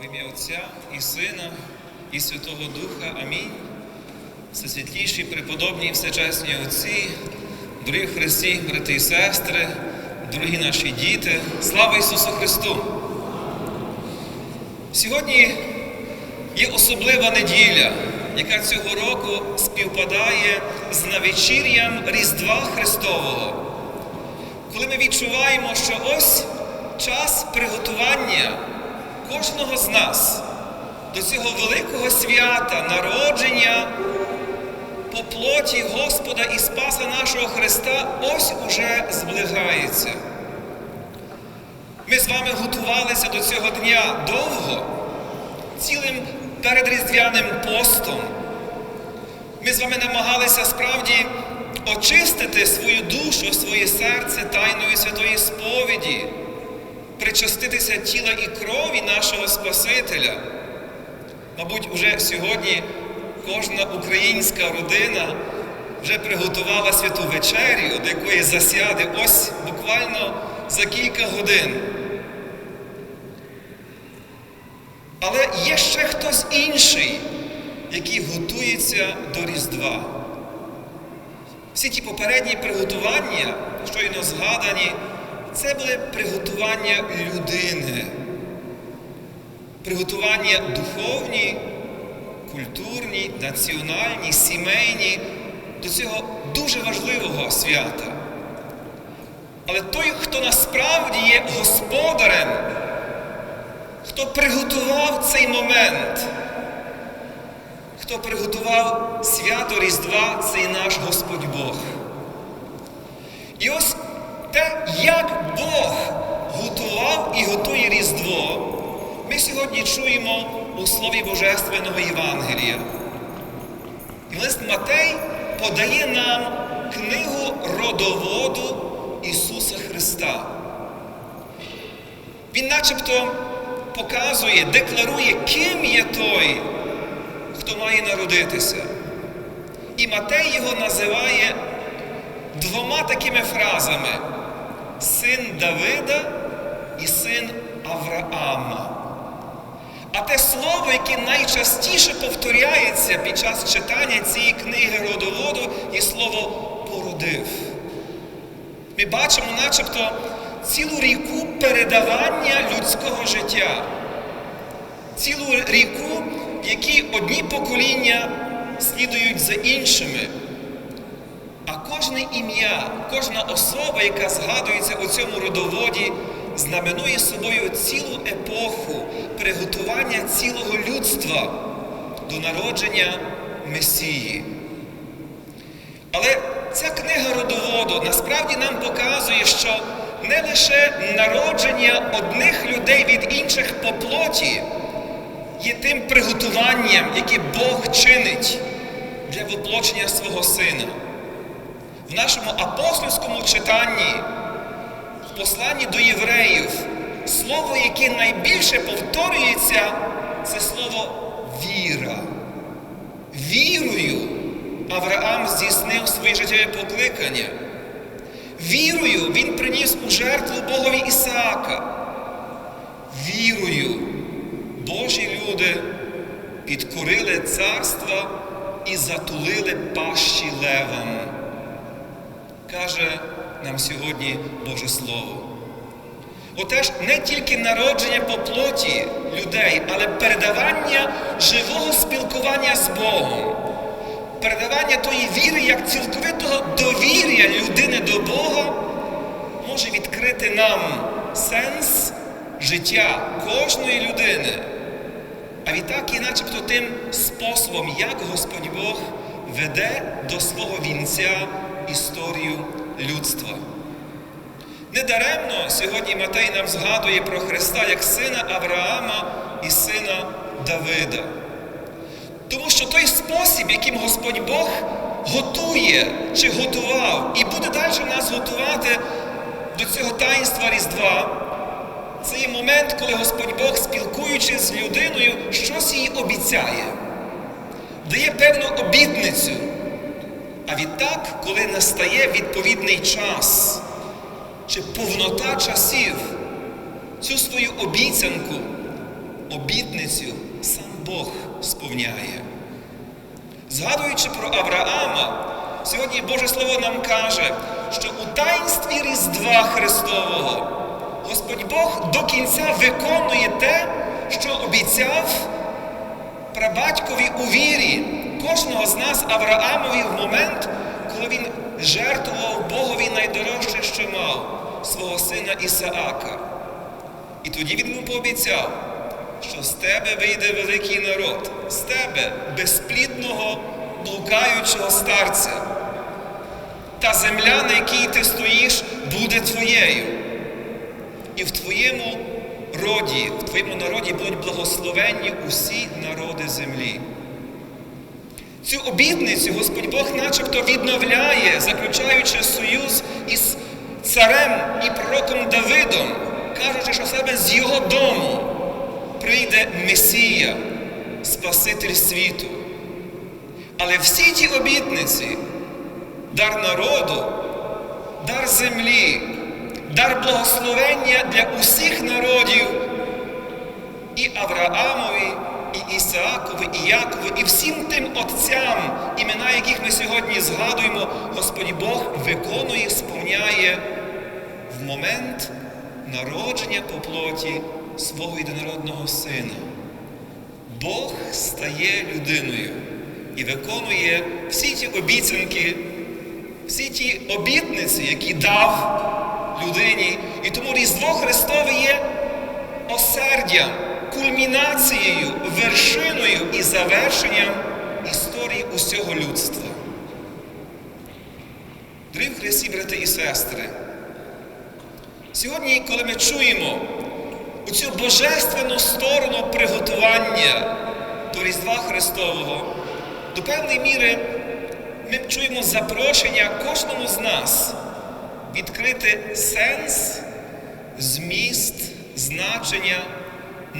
В ім'я Отця і Сина, і Святого Духа. Амінь. Всесвітліші, преподобні, і всечесні Отці, дорогі Христі, брати і сестри, дорогі наші діти, слава Ісусу Христу! Сьогодні є особлива неділя, яка цього року співпадає з навечір'ям Різдва Христового, коли ми відчуваємо, що ось час приготування кожного з нас до цього великого свята народження по плоті Господа і Спаса нашого Христа ось уже зближається. Ми з вами готувалися до цього дня довго, цілим передріздвяним постом. Ми з вами намагалися справді очистити свою душу, своє серце тайною святої сповіді, причаститися тіла і крові нашого Спасителя. Мабуть, уже сьогодні кожна українська родина вже приготувала святу вечерю, до якої засяде ось буквально за кілька годин. Але є ще хтось інший, який готується до Різдва. Всі ті попередні приготування, щойно згадані, це були приготування людини, приготування духовні, культурні, національні, сімейні до цього дуже важливого свята. Але той, хто насправді є господарем, хто приготував цей момент, хто приготував свято Різдва, цей наш Господь Бог. І ось те, як Бог готував і готує Різдво, ми сьогодні чуємо у Слові Божественного Євангелія. І лист Матей подає нам книгу родоводу Ісуса Христа. Він начебто показує, декларує, ким є той, хто має народитися. І Матей його називає двома такими фразами: син Давида і син Авраама. А те слово, яке найчастіше повторяється під час читання цієї книги родоводу, є слово породив. Ми бачимо начебто цілу ріку передавання людського життя, цілу ріку, в якій одні покоління слідують за іншими. А кожне ім'я, кожна особа, яка згадується у цьому родоводі, знаменує собою цілу епоху приготування цілого людства до народження Месії. Але ця книга родоводу насправді нам показує, що не лише народження одних людей від інших по плоті є тим приготуванням, яке Бог чинить для воплочення свого Сина. В нашому апостольському читанні, в посланні до євреїв, слово, яке найбільше повторюється, це слово віра. Вірою Авраам здійснив своє життєве покликання. Вірою він приніс у жертву Богові Ісаака. Вірою Божі люди підкорили царства і затулили пащі левам. Каже нам сьогодні Боже Слово. Отеж не тільки народження по плоті людей, але передавання живого спілкування з Богом, передавання тої віри як цілковитого довір'я людини до Бога може відкрити нам сенс життя кожної людини. А відтак є начебто тим способом, як Господь Бог веде до свого вінця історію людства. Недаремно сьогодні Матей нам згадує про Христа як сина Авраама і сина Давида. Тому що той спосіб, яким Господь Бог готує чи готував, і буде далі нас готувати до цього таїнства Різдва, це є момент, коли Господь Бог, спілкуючись з людиною, щось їй обіцяє, дає певну обітницю. А відтак, коли настає відповідний час чи повнота часів, цю свою обіцянку обітницю сам Бог сповняє. Згадуючи про Авраама, сьогодні Боже Слово нам каже, що у таїнстві Різдва Христового Господь Бог до кінця виконує те, що обіцяв прабатькові у вірі кожного з нас Авраамові в момент, коли він жертвував Богові найдорожче, що мав свого сина Ісаака. І тоді він йому пообіцяв, що з тебе вийде великий народ, з тебе безплідного, блукаючого старця. Та земля, на якій ти стоїш, буде твоєю. І в твоєму роді, в твоєму народі будуть благословенні усі народи землі. Цю обітницю Господь Бог начебто відновляє, заключаючи союз із царем і пророком Давидом, кажучи, що саме з його дому прийде Месія, Спаситель світу. Але всі ті обітниці, дар народу, дар землі, дар благословення для усіх народів, і Авраамові, і Ісаакові, і Якові, і всім тим отцям, імена яких ми сьогодні згадуємо, Господь Бог виконує, сповняє в момент народження по плоті свого єдинородного Сина. Бог стає людиною і виконує всі ті обіцянки, всі ті обітниці, які дав людині. І тому Різдво Христове є осердям, кульмінацією, вершиною і завершенням історії усього людства. Дорогі Христі, брати і сестри, сьогодні, коли ми чуємо цю божественну сторону приготування до Різдва Христового, до певної міри ми чуємо запрошення кожному з нас відкрити сенс, зміст, значення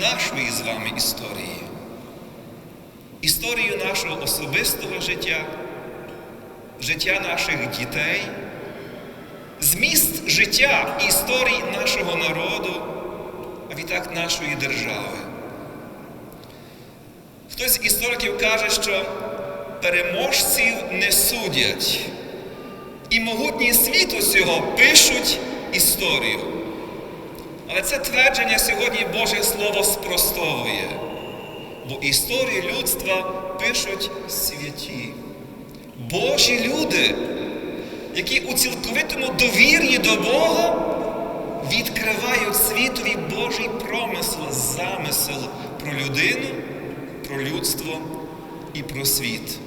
нашої з вами історії, історію нашого особистого життя, життя наших дітей, зміст життя історії нашого народу, а відтак нашої держави. Хтось з істориків каже, що переможців не судять. І могутні світу цього пишуть історію. Але це твердження сьогодні Боже спростовує. Бо історію людства пишуть святі, Божі люди, які у цілковитому довір'ї до Бога відкривають світові Божий промисел, замисел про людину, про людство і про світ.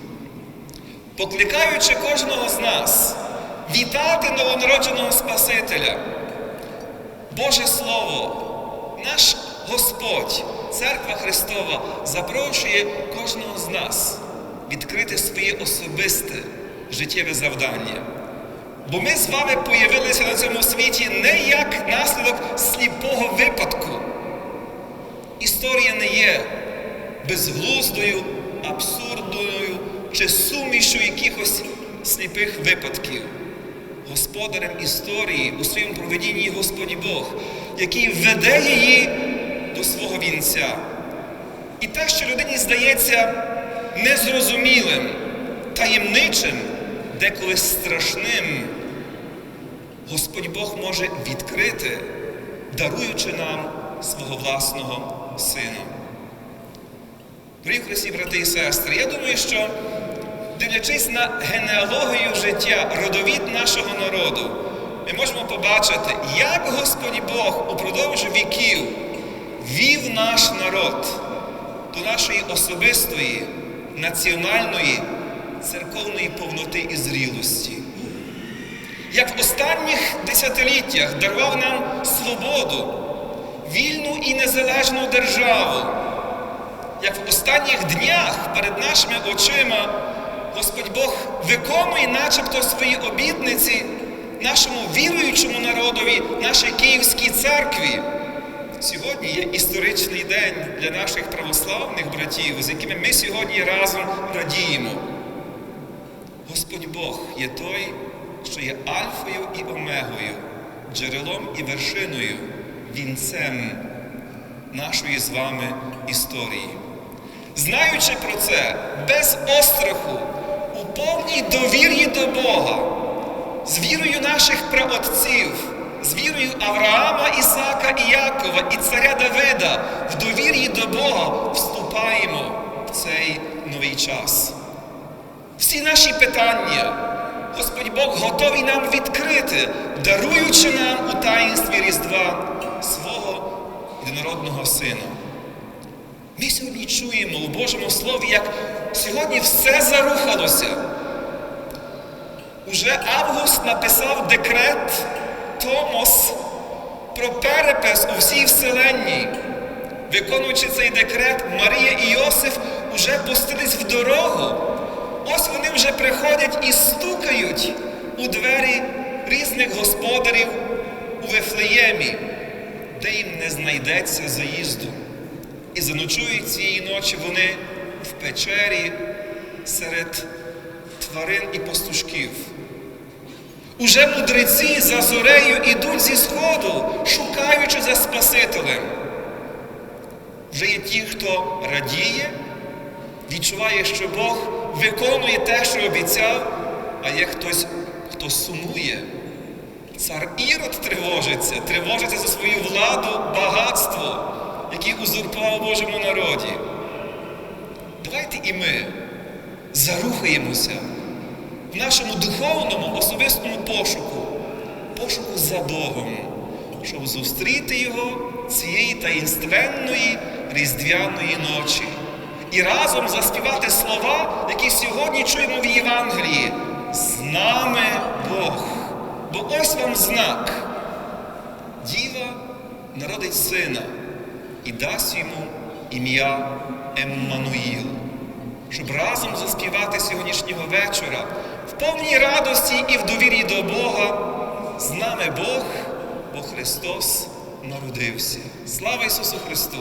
Покликаючи кожного з нас вітати новонародженого Спасителя, Боже Слово, наш Господь, Церква Христова, запрошує кожного з нас відкрити своє особисте життєве завдання. Бо ми з вами появилися на цьому світі не як наслідок сліпого випадку. Історія не є безглуздою, абсурдною чи сумішю якихось сліпих випадків. Господарем історії у своєму проведінні Господь Бог, який веде її до свого вінця. І те, що людині здається незрозумілим, таємничим, деколи страшним, Господь Бог може відкрити, даруючи нам свого власного Сина. Дорогі Христі, брати і сестри, я думаю, що дивлячись на генеалогію життя, родовід нашого народу, ми можемо побачити, як Господь Бог упродовж віків вів наш народ до нашої особистої, національної, церковної повноти і зрілості. Як в останніх десятиліттях дарував нам свободу, вільну і незалежну державу, як в останніх днях перед нашими очима Господь Бог виконує начебто свої обітниці нашому віруючому народові, нашій Київській церкві. Сьогодні є історичний день для наших православних братів, з якими ми сьогодні разом радіємо. Господь Бог є той, що є Альфою і Омегою, джерелом і вершиною, вінцем нашої з вами історії. Знаючи про це, без остраху, у повній довір'ї до Бога, з вірою наших праотців, з вірою Авраама, Ісака і Якова і царя Давида, в довір'ї до Бога вступаємо в цей новий час. Всі наші питання Господь Бог готовий нам відкрити, даруючи нам у таїнстві Різдва свого єдинородного Сина. Ми сьогодні чуємо у Божому Слові, як сьогодні все зарухалося. Уже Август написав декрет Томос про перепис у всій вселенній. Виконуючи цей декрет, Марія і Йосиф уже пустились в дорогу. Ось вони вже приходять і стукають у двері різних господарів у Вифлеємі, де їм не знайдеться заїзду. І заночують цієї ночі вони в печері серед тварин і пастушків. Уже мудреці за зорею ідуть зі сходу, шукаючи за Спасителем. Вже є ті, хто радіє, відчуває, що Бог виконує те, що обіцяв, а є хтось, хто сумує. Цар Ірод тривожиться, тривожиться за свою владу, багатство, яке узурпував Божому народі. Давайте і ми зарухаємося нашому духовному особистому пошуку, пошуку за Богом, щоб зустріти Його цієї таїнственної різдвяної ночі. І разом заспівати слова, які сьогодні чуємо в Євангелії. З нами Бог. Бо ось вам знак. Діва народить сина і дасть йому ім'я Еммануїл, щоб разом заспівати сьогоднішнього вечора повній радості і в довірі до Бога. З нами Бог, бо Христос народився. Слава Ісусу Христу!